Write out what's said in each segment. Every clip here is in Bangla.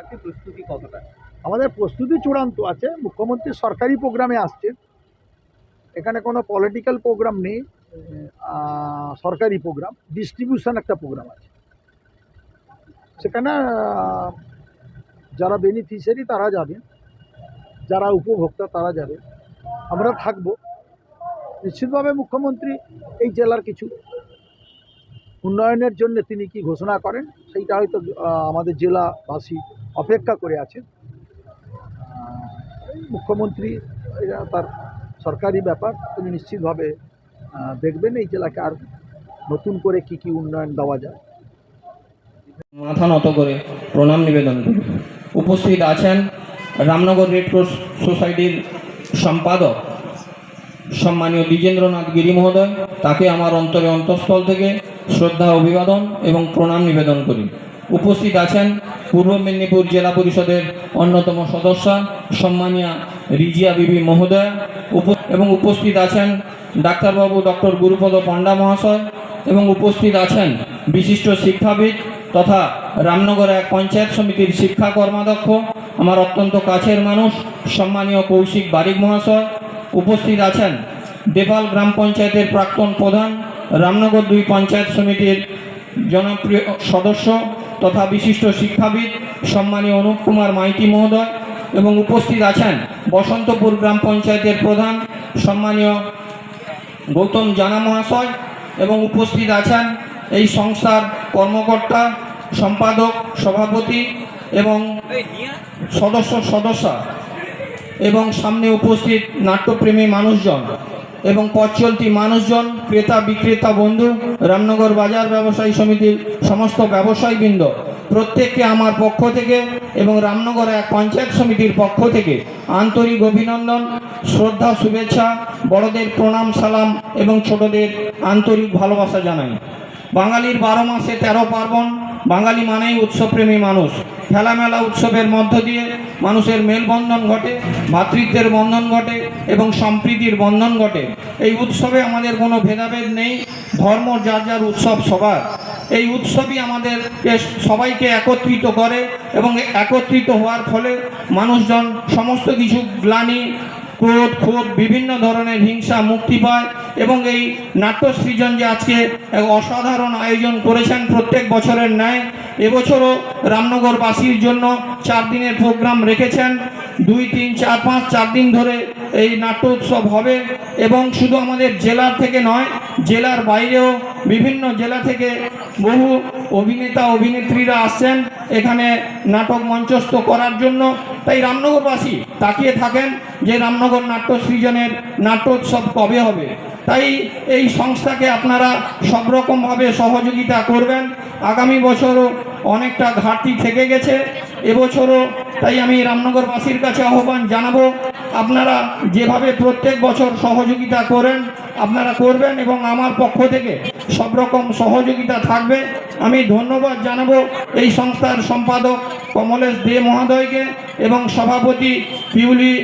থাকে প্রস্তুতি কতটা? আমাদের প্রস্তুতি চূড়ান্ত আছে। মুখ্যমন্ত্রী সরকারি প্রোগ্রামে আসছে এখানে কোনো পলিটিক্যাল প্রোগ্রাম নেই সরকারি প্রোগ্রাম ডিস্ট্রিবিউশন একটা প্রোগ্রাম আছে। সেখানে যারা বেনিফিশিয়ারি তারা যাবে, যারা উপভোক্তা তারা যাবে। আমরা থাকব। নিশ্চিতভাবে মুখ্যমন্ত্রী এই জেলার কিছু উন্নয়নের জন্য তিনি কি ঘোষণা করেন, সেইটা হয়তো আমাদের জেলাবাসী অপেক্ষা করে আছেন মুখ্যমন্ত্রী এটা তার সরকারি ব্যাপার, তিনি নিশ্চিতভাবে দেখবেন এই জেলাকে আর নতুন করে কি কি উন্নয়ন দেওয়া যায়। মাথা নত করে প্রণাম নিবেদন করি। উপস্থিত আছেন রামনগর রেড ক্রস সোসাইটির সম্পাদক সম্মানীয় দ্বিজেন্দ্রনাথ গিরি মহোদয়। তাকে আমার অন্তরে অন্তঃস্থল থেকে শ্রদ্ধা, অভিবাদন এবং প্রণাম নিবেদন করি। উপস্থিত আছেন পূর্ব মেদিনীপুর জেলা পরিষদের অন্যতম সদস্যা, সম্মানীয়া রিজিয়া বিবি মহোদয় এবং উপস্থিত আছেন ডাক্তারবাবু ডক্টর গুরুপদ পণ্ডা মহাশয় এবং উপস্থিত আছেন বিশিষ্ট শিক্ষাবিদ তথা রামনগর এক পঞ্চায়েত সমিতির শিক্ষা কর্মাধ্যক্ষ, আমার অত্যন্ত কাছের মানুষ, সম্মানীয় কৌশিক বারিক মহাশয়। উপস্থিত আছেন দেপাল গ্রাম পঞ্চায়েতের প্রাক্তন প্রধান, রামনগর দুই পঞ্চায়েত সমিতির জনপ্রিয় সদস্য তথা বিশিষ্ট শিক্ষাবিদ সম্মানীয় অনুপ কুমার মাইতি মহোদয় এবং উপস্থিত আছেন বসন্তপুর গ্রাম পঞ্চায়েতের প্রধান সম্মানীয় গৌতম জানা মহাশয় এবং উপস্থিত আছেন এই সংস্থার কর্মকর্তা, সম্পাদক, সভাপতি এবং সদস্য সদস্যা এবং সামনে উপস্থিত নাট্যপ্রেমী মানুষজন। এবং পথ চলতি মানুষজন, ক্রেতা, বিক্রেতা, বন্ধু, রামনগর বাজার ব্যবসায়ী সমিতির সমস্ত ব্যবসায়ীবৃন্দ, প্রত্যেককে আমার পক্ষ থেকে এবং রামনগর এক পঞ্চায়েত সমিতির পক্ষ থেকে আন্তরিক অভিনন্দন, শ্রদ্ধা, শুভেচ্ছা, বড়দের প্রণাম, সালাম এবং ছোটদের আন্তরিক ভালোবাসা জানাই। বাঙালির বারো মাসে তেরো পার্বণ বাঙালি মানেই উৎসবপ্রেমী মানুষ। খেলামেলা উৎসবের মধ্য দিয়ে মানুষের মেলবন্ধন ঘটে, ভাতৃত্বের বন্ধন ঘটে এবং সম্প্রীতির বন্ধন ঘটে। এই উৎসবে আমাদের কোনো ভেদাভেদ নেই, ধর্ম যার যার উৎসব সবার। এই উৎসবই আমাদেরকে সবাইকে একত্রিত করে এবং একত্রিত হওয়ার ফলে মানুষজন সমস্ত কিছু গ্লানি ক্রোধ, ক্ষোভ, বিভিন্ন ধরনের হিংসা মুক্তি পায় এবং এই নাট্য সৃজন যে আজকে এক অসাধারণ আয়োজন করেছেন প্রত্যেক বছরের ন্যায়, এবছরও রামনগরবাসীর জন্য চার দিনের প্রোগ্রাম রেখেছেন। দুই, তিন, চার, পাঁচ, চার দিন ধরে এই নাট্য উৎসব হবে এবং শুধু আমাদের জেলার থেকে নয়, জেলার বাইরেও বিভিন্ন জেলা থেকে বহু অভিনেতা, অভিনেত্রীরা আসছেন। এখানে নাটক মঞ্চস্থ করার জন্য। তাই রামনগরবাসী তাকিয়ে থাকেন যে রামনগর নাট্য সৃজনের নাট্যোৎসব কবে হবে। তাই এই সংস্থাকে আপনারা সব রকমভাবে সহযোগিতা করবেন। আগামী বছরও অনেকটা ঘাটতি থেকে গেছে। এবছরও তাই আমি রামনগরবাসীর কাছে আহ্বান জানাব, আপনারা যেভাবে প্রত্যেক বছর সহযোগিতা করেন, আপনারা করবেন এবং আমার পক্ষ থেকে সব রকম সহযোগিতা থাকবে। আমি ধন্যবাদ জানাব এই সংস্থার সম্পাদক কমলেশ দে মহোদয়কে এবং সভাপতি পিউলি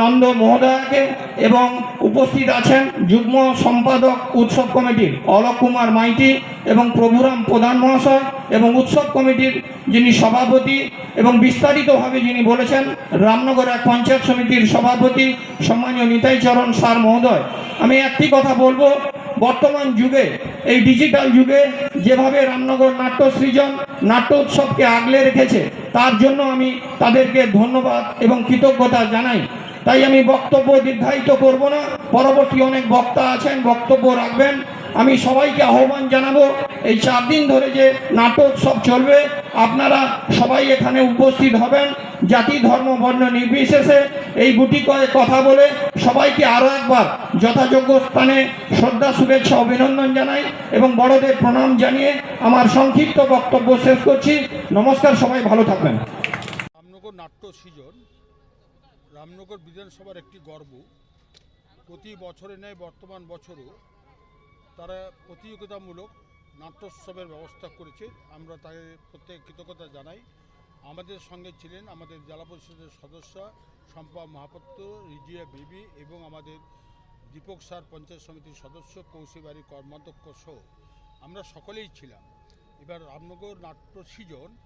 নন্দ মহোদয়কে এবং উপস্থিত আছেন যুগ্ম সম্পাদক উৎসব কমিটির অলোক কুমার মাইতি এবং প্রভুরাম প্রধান মহাশয় এবং উৎসব কমিটির যিনি সভাপতি এবং বিস্তারিতভাবে যিনি বলেছেন, রামনগর এক পঞ্চায়েত সমিতির সভাপতি সম্মানীয় নিতাই চরণ সার মহোদয়। আমি একটি কথা বলব, বর্তমান যুগে এই ডিজিটাল যুগে যেভাবে রামনগর নাট্য সৃজন নাট্য উৎসবকে আগলে রেখেছে, তার জন্য আমি তাদেরকে ধন্যবাদ এবং কৃতজ্ঞতা জানাই। তাই আমি বক্তব্য দীর্ঘায়িত করব না, পরবর্তী অনেক বক্তা আছেন, বক্তব্য রাখবেন। আমি সবাইকে আহ্বান জানাব, এই চার দিন ধরে যে নাট্যোৎসব চলবে, আপনারা সবাই এখানে উপস্থিত হবেন। জাতি, ধর্ম, বর্ণ নির্বিশেষে এই গুটি কথা বলে সবাইকে আরও একবার যথাযোগ্য স্থানে শ্রদ্ধা, শুভেচ্ছা, অভিনন্দন জানাই এবং বড়দের প্রণাম জানিয়ে আমার সংক্ষিপ্ত বক্তব্য শেষ করছি। নমস্কার, সবাই ভালো থাকবেন। রামনগর নাট্য সৃজন, রামনগর বিধানসভার একটি গর্ব। প্রতি বছরে নেয় বর্তমান বছরও তারা প্রতিযোগিতামূলক নাট্যোৎসবের ব্যবস্থা করেছে। আমরা তাকে প্রত্যেক কৃতজ্ঞতা জানাই। আমাদের সঙ্গে ছিলেন আমাদের জেলা পরিষদের সদস্য শম্পা মহাপাত্র রিজিয়া বিবি এবং আমাদের দীপক সার পঞ্চায়েত সমিতির সদস্য কৌশিবাড়ি কর্মাধ্যক্ষ সহ। আমরা সকলেই ছিলাম। এবার রামনগর নাট্য সৃজন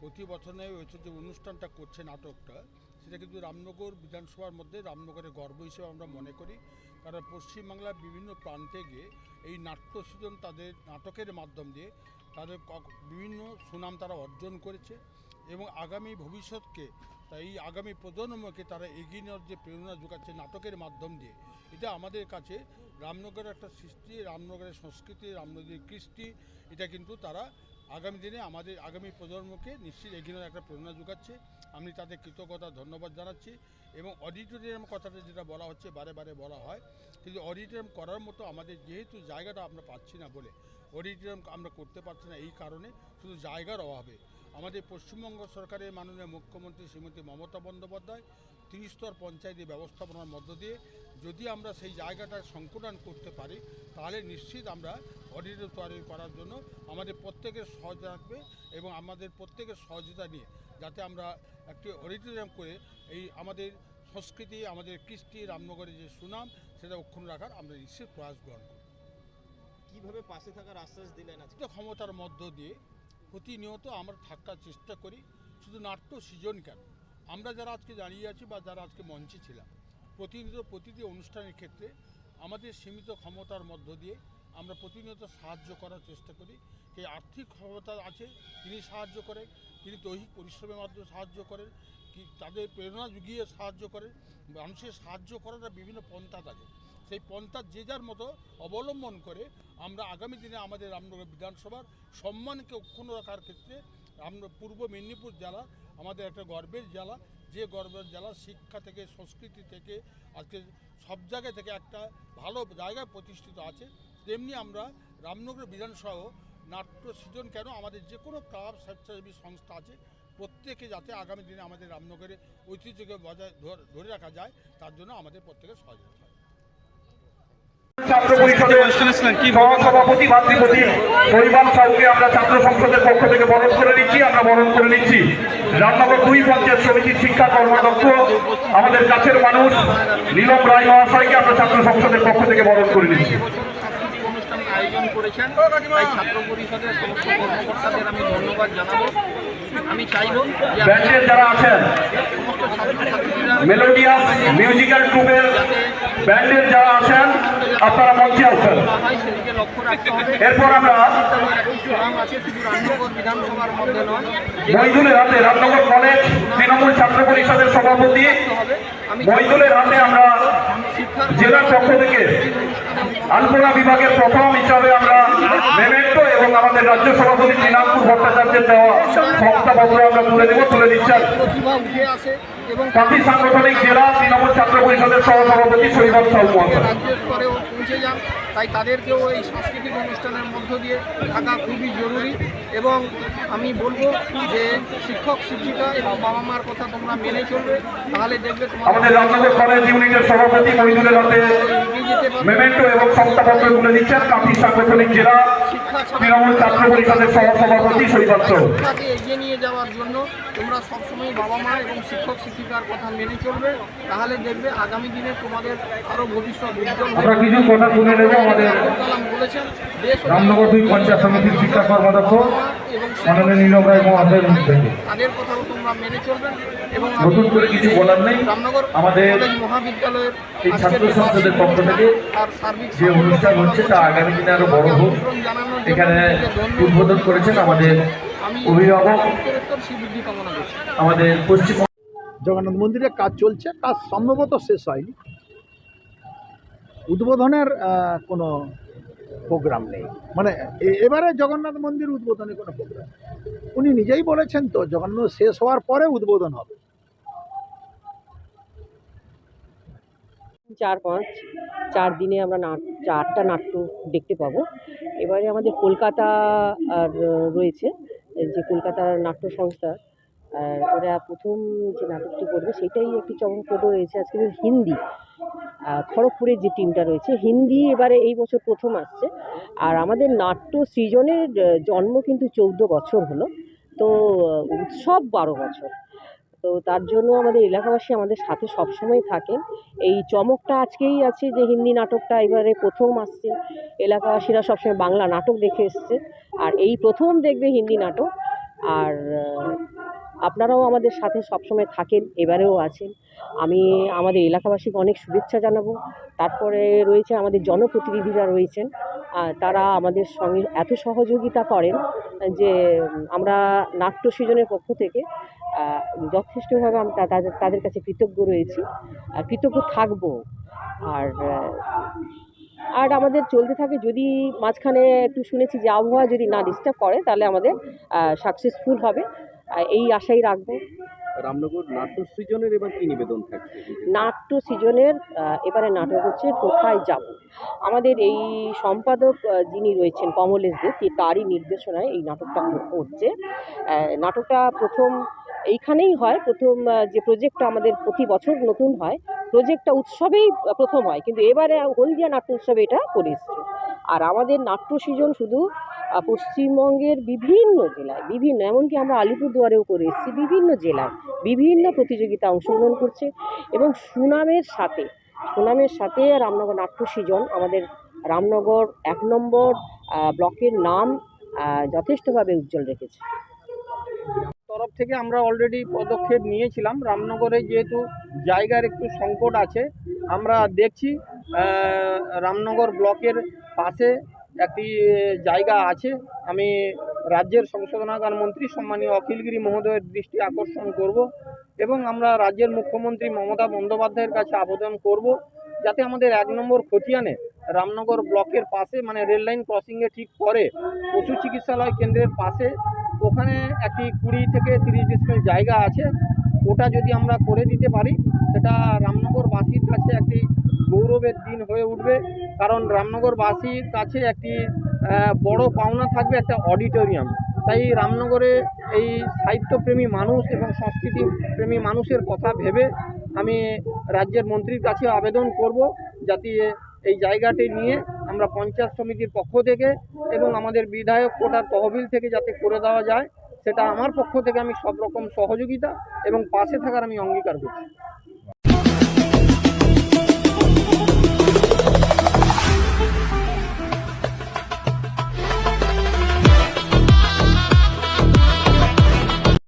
প্রতি বছর হচ্ছে অনুষ্ঠানটা করছে নাটকটা, সেটা কিন্তু রামনগর বিধানসভার মধ্যে রামনগরের গর্ব হিসেবে আমরা মনে করি। কারণ পশ্চিমবাংলার বিভিন্ন প্রান্তে গিয়ে এই নাট্য সৃজন তাদের নাটকের মাধ্যম দিয়ে তাদের বিভিন্ন সুনাম তারা অর্জন করেছে। এবং আগামী ভবিষ্যৎকে, তা এই আগামী প্রজন্মকে তারা এগিয়ে নেওয়ার যে প্রেরণা যোগাচ্ছে নাটকের মাধ্যম দিয়ে, এটা আমাদের কাছে রামনগরের একটা সৃষ্টি, রামনগরের সংস্কৃতি, রামনগরের কৃষ্টি, এটা কিন্তু তারা আগামী দিনে আমাদের, আগামী প্রজন্মকে নিশ্চিত এগিয়ে নেওয়ার একটা প্রেরণা যোগাচ্ছে। আমি তাদের কৃতজ্ঞতা, ধন্যবাদ জানাচ্ছি এবং অডিটোরিয়াম কথাটা যেটা বলা হচ্ছে, বারে বারে বলা হয়, কিন্তু অডিটোরিয়াম করার মতো আমাদের যেহেতু জায়গাটা আমরা পাচ্ছি না বলে অডিটোরিয়াম আমরা করতে পারছি না এই কারণে, শুধু জায়গার অভাবে। আমাদের পশ্চিমবঙ্গ সরকারের মাননীয় মুখ্যমন্ত্রী শ্রীমতী মমতা বন্দ্যোপাধ্যায় ত্রিস্তর পঞ্চায়েতি ব্যবস্থাপনার মধ্য দিয়ে যদি আমরা সেই জায়গাটা সংকুলন করতে পারি তাহলে নিশ্চিত আমরা অডিটো তৈরি করার জন্য আমাদের প্রত্যেকের সহজ রাখবে এবং আমাদের প্রত্যেকের সহযোগিতা নিয়ে যাতে আমরা একটি অডিটোরিয়াম করে এই আমাদের সংস্কৃতি আমাদের কৃষ্টি রামনগরের যে সুনাম সেটা অক্ষুণ্ণ রাখার আমরা নিশ্চিত প্রয়াস গ্রহণ করব। কীভাবে পাশে থাকার আশ্বাস দিলেন আজকে? ক্ষমতার মধ্য দিয়ে প্রতিনিয়ত আমরা থাকার চেষ্টা করি, শুধু নাট্য সৃজন কেন? আমরা যারা আজকে দাঁড়িয়ে আছি বা যারা আজকে মঞ্চে ছিলাম, প্রতিনিয়ত প্রতিটি অনুষ্ঠানের ক্ষেত্রে আমাদের সীমিত ক্ষমতার মধ্য দিয়ে আমরা প্রতিনিয়ত সাহায্য করার চেষ্টা করি। এই আর্থিক ক্ষমতা আছে, তিনি সাহায্য করেন তিনি দৈহিক পরিশ্রমের মাধ্যমে সাহায্য করেন, কি তাদের প্রেরণা জুগিয়ে সাহায্য করেন, মানুষের সাহায্য করার বিভিন্ন পন্থা থাকে। সেই পন্থা যে যার মতো অবলম্বন করে আমরা আগামী দিনে আমাদের রামনগর বিধানসভার সম্মানকে অক্ষুণ্ণ রাখার ক্ষেত্রে আমরা পূর্ব মেদিনীপুর জেলা, আমাদের একটা গর্বের জেলা, যে গর্বের জেলা শিক্ষা থেকে, সংস্কৃতি থেকে, আজকে সব জায়গা থেকে একটা ভালো জায়গায় প্রতিষ্ঠিত আছে। তেমনি আমরা রামনগর বিধানসহ নাট্য সৃজন কেন আমাদের যে কোনো ক্লাব, স্বেচ্ছাসেবী সংস্থা আছে, প্রত্যেকে যাতে আগামী দিনে আমাদের রামনগরের ঐতিহ্যকে বজায় ধরে রাখা যায়, তার জন্য আমাদের প্রত্যেকের সহযোগিতা হয়। ছাত্র পরিষদের সহসভাপতি ভাতৃপতি পরিবার সাহুকে আমরা ছাত্র সংসদের পক্ষ থেকে বরণ করে নিচ্ছি আমরা বরণ করে নিচ্ছি। রামনগর দুই পঞ্চায়েত সমিতির শিক্ষা কর্মদক্ষ আমাদের কাছের মানুষ নীলম রায় মহাশয়কে আমরা ছাত্র সংসদের পক্ষ থেকে বরণ করে নিচ্ছি। আয়োজন করেছেন তাই ছাত্র পরিষদের সমস্ত কর্মকর্তাদের আমি ধন্যবাদ জানাব। আমি চাইব যে যারা আছেন সমস্ত ছাত্রছাত্রীরা মেলোডিয়াস মিউজিক্যাল ট্রুপের ব্যান্ডের যারা আছেন আপনারা মঞ্চে হবে এরপর আমরা মইদুলের হাতে রামনগর কলেজ তৃণমূল ছাত্র পরিষদের সভাপতি। মহিদুলের হাতে আমরা জেলার পক্ষ থেকে আলপনা বিভাগের প্রথম হিসাবে আমরা মেমেন্টো এবং আমাদের রাজ্য সভাপতি দিনাজপুর ভট্টাচার্যের দেওয়া সংস্থাপত্র আমরা তুলে দেবো, তুলে দিচ্ছেন। কাঁথি সাংগঠনিক জেলা তৃণমূল ছাত্র পরিষদের সহসভাপতি সভাপতি রাজ্য স্তরেও পৌঁছে যান তাই তাদেরকেও এই সাংস্কৃতিক অনুষ্ঠানের মধ্য দিয়ে থাকা খুবই জরুরি। এবং আমি বলব যে শিক্ষক শিক্ষিকা এবং বাবা মার কথা তোমরা মেনে চলবে তাহলে দেখবে আমাদের তোমাদের কলেজ ইউনিটের সভাপতি হাতে মেমেন্টো এবং সংস্থাপত্র তুলে দিচ্ছেন কাঁথি সাংগঠনিক জেলা তৃণমূল ছাত্র পরিষদের সহসভাপতি শৈবাব এগিয়ে নিয়ে যাওয়ার জন্য তোমরা সবসময় বাবা মা এবং শিক্ষক শিক্ষিকার কথা মেনে চলবে তাহলে দেখবে আগামী দিনে তোমাদের ভবিষ্যৎ উজ্জ্বল হবে। আমরা কিছু কথা শুনে নেব আমাদের কালাম বলেছেন রামনগর দুই পঞ্চায়েত সমিতির শিক্ষা কর্মাধ্যক্ষ মাননীয় নীলম রায় মুখ থেকে। তাদের কথাও তোমরা মেনে চলবেন এবং নতুন করে কিছু বলার নেই। আমাদের মহাবিদ্যালয়ের এই ছাত্র সংসদের পক্ষ থেকে যে অনুষ্ঠান হচ্ছে তা আগামী দিনে আরও বড় হোক। আমন্ত্রণ জানানোর জন্য এখানে উদ্বোধন করেছেন আমাদের অভিভাবক। আমাদের পশ্চিম জগন্নাথ মন্দিরে কাজ চলছে কাজ সম্ভবত শেষ হয়নি। উদ্বোধনের কোনো প্রোগ্রাম নেই। মানে এ- এবারে জগন্নাথ মন্দির উদ্বোধনে কোনো প্রোগ্রাম উনি নিজেই বলেছেন তো জগন্নাথ শেষ হওয়ার পরে উদ্বোধন হবে। চার পাঁচ চার দিনে আমরা নাট চারটা নাট্য দেখতে পাবো। এবারে আমাদের কলকাতা আর রয়েছে যে কলকাতার নাট্য সংস্থা আর ওরা প্রথম যে নাটকটি করবে সেটাই একটি চমকপ্রদ রয়েছে আজকে হিন্দি খড়গপুরের যে টিমটা রয়েছে, হিন্দি এবারে এই বছর প্রথম আসছে। আর আমাদের নাট্য সৃজনের জন্ম কিন্তু চৌদ্দ বছর হলো। তো উৎসব বারো বছর। তো তার জন্য আমাদের এলাকাবাসী আমাদের সাথে সবসময় থাকেন। এই চমকটা আজকেই আছে যে হিন্দি নাটকটা এবারে প্রথম আসছে। এলাকাবাসীরা সবসময় বাংলা নাটক দেখে এসছে। আর এই প্রথম দেখবে হিন্দি নাটক। আর আপনারাও আমাদের সাথে সবসময় থাকেন, এবারেও আছেন। আমি আমাদের এলাকাবাসীকে অনেক শুভেচ্ছা জানাব। তারপরে রয়েছে আমাদের জনপ্রতিনিধিরা রয়েছেন। তারা আমাদের সঙ্গে এত সহযোগিতা করেন যে, আমরা নাট্য সৃজনের পক্ষ থেকে যথেষ্টভাবে আমরা তাদের তাদের কাছে কৃতজ্ঞ রয়েছি। কৃতজ্ঞ থাকব। আর আর আমাদের চলতে থাকে, যদি মাঝখানে একটু শুনেছি যে আবহাওয়া যদি না ডিস্টার্ব করে, তাহলে আমাদের সাকসেসফুল হবে। এই আশাই রাখব। রামনগর নাট্য সৃজনের এবার কি নিবেদন থাকছে? নাট্য সৃজনের এবারে নাটক হচ্ছে কোথায় যাব? আমাদের এই সম্পাদক যিনি রয়েছেন কমলেশ দে তারই নির্দেশনায় এই নাটকটা হচ্ছে। নাটকটা প্রথম এইখানেই হয়। প্রথম যে প্রজেক্টটা আমাদের প্রতি বছর নতুন হয় প্রজেক্টটা উৎসবেই প্রথম হয়। কিন্তু এবারে হলদিয়া নাট্য উৎসবে এটা করে এসছে। আর আমাদের নাট্য সৃজন শুধু পশ্চিমবঙ্গের বিভিন্ন জেলায়, বিভিন্ন, এমনকি আমরা আলিপুরদুয়ারেও করে এসেছি, বিভিন্ন জেলায় বিভিন্ন প্রতিযোগিতা অংশগ্রহণ করছে। এবং সুনামের সাথে সুনামের সাথে রামনগর নাট্য সৃজন, আমাদের রামনগর এক নম্বর ব্লকের নাম যথেষ্টভাবে উজ্জ্বল রেখেছে। তরফ থেকে আমরা অলরেডি পদক্ষেপ নিয়েছিলাম। রামনগরে যেহেতু জায়গার একটু সংকট আছে, আমরা দেখছি রামনগর ব্লকের পাশে একটি জায়গা আছে। আমি রাজ্যের সংশোধনাগার মন্ত্রী সম্মানীয় অখিলগিরি মহোদয়ের দৃষ্টি আকর্ষণ করব এবং আমরা রাজ্যের মুখ্যমন্ত্রী মমতা বন্দ্যোপাধ্যায়ের কাছে আবেদন করব যাতে আমাদের এক নম্বর খতিয়ানে রামনগর ব্লকের পাশে মানে রেললাইন ক্রসিংয়ে ঠিক পরে পশু চিকিৎসালয় কেন্দ্রের পাশে ওখানে একটি কুড়ি থেকে তিরিশ ডিসমিল জায়গা আছে। ওটা যদি আমরা করে দিতে পারি, সেটা রামনগরবাসীর কাছে একটি গৌরবের দিন হয়ে উঠবে। কারণ রামনগরবাসীর কাছে একটি বড় পাওনা থাকবে একটা অডিটোরিয়াম। তাই রামনগরে এই সাহিত্যপ্রেমী মানুষ এবং সংস্কৃতি প্রেমী মানুষের কথা ভেবে আমি রাজ্যের মন্ত্রীর কাছে আবেদন করব, যাতে এই জায়গাটি নিয়ে আমরা পঞ্চায়েত সমিতির পক্ষ থেকে এবং আমাদের বিধায়ক কোটার তহবিল থেকে যাতে করে দেওয়া যায়, সেটা আমার পক্ষ থেকে আমি সব রকম সহযোগিতা এবং পাশে থাকার আমি অঙ্গীকার করছি।